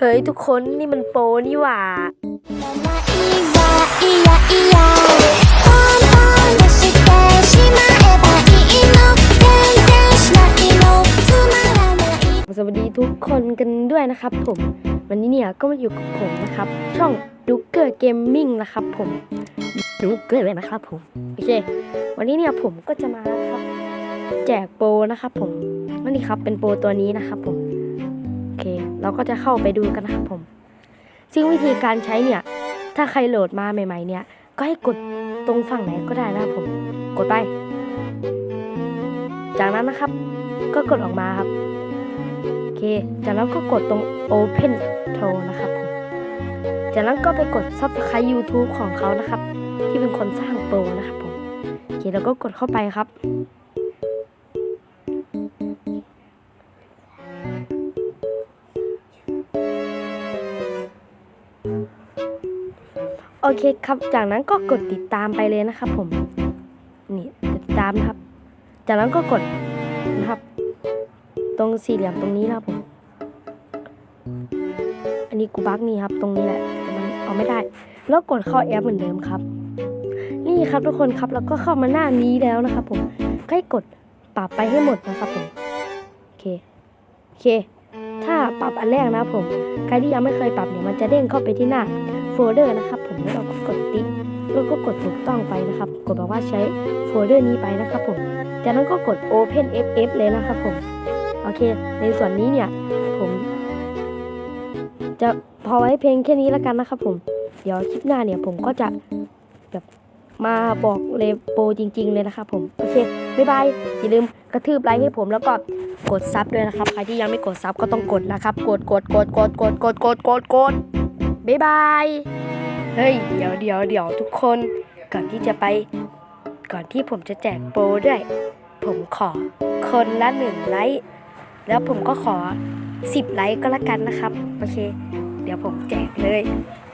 เฮ้ยทุกคนนี่มันโปนี่หว่าสวัสดีทุกคนกันด้วยนะครับผมวันนี้เนี่ยก็มาอยู่กับผมนะครับ ช่องดูเกอร์เกมมิ่งนะครับผมดูเกอร์เลยนะครับผมโอเค วันนี้เนี่ยผมก็จะมาครับ แจกโปนะครับผมนี่ครับเป็นโปตัวนี้นะครับผม เค เราก็จะเข้าไปดูกันนะครับผม ซึ่งวิธีการใช้เนี่ย ถ้าใครโหลดมาใหม่ ๆ เนี่ย ก็ให้กดตรงฝั่งไหนก็ได้นะครับผม กดไป จากนั้นนะครับ ก็กดออกมาครับ โอเค จากนั้นก็กดตรง Open t o นะครับผม จากนั้นก็ไปกด Subscribe YouTube ของเขานะครับ ที่เป็นคนสร้างโปรนะครับผม โอเค แล้วก็กดเข้าไปครับ เคครับ จากนั้นก็กดติดตามไปเลยนะครับ ผม นี่ติดตามนะครับ จากนั้นก็กดนะครับ ตรงสี่เหลี่ยมตรงนี้นะครับผม อันนี้กูบักนี่ครับ ตรงนี้แหละแต่มันเอาไม่ได้ แล้วกดเข้าแอปเหมือนเดิมครับ นี่ครับทุกคนครับแล้วก็เข้ามาหน้านี้แล้วนะครับ ผมให้กดปรับไปให้หมดนะครับผมโอเคโอเค ถ้าปรับอันแรกนะครับผม ใครที่ยังไม่เคยปรับเนี่ยมันจะเด้งเข้าไปที่หน้าโฟลเดอร์นะครับ แล้วเราก็กดติ๊กแล้วก็กดถูกต้องไปนะครับ กดบอกว่าใช้โฟลเดอร์นี้ไปนะครับผมจากนั้นก็กด Open FF เลยนะครับผมโอเค ในส่วนนี้เนี่ยผมจะพอไว้เพลงแค่นี้แล้วกันนะครับผม เดี๋ยวคลิปหน้าเนี่ยผมก็จะแบบมาบอกเลโปจริง ๆ เลยนะครับผม โอเค บ๊ายบาย อย่าลืมกระทืบไลค์ให้ผมแล้วก็กดซับด้วยนะครับ ใครที่ยังไม่กดซับก็ต้องกดนะครับ กดกดกดกดกดกดกดกดกดบ๊ายบาย เฮ้ย เดี๋ยวเดี๋ยวเดี๋ยวทุกคน ก่อนที่จะไป ก่อนที่ผมจะแจกโปรด้วย ผมขอคนละหนึ่งไลค์ แล้วผมก็ขอ 10 ไลค์ก็แล้วกันนะครับ โอเค เดี๋ยวผมแจกเลย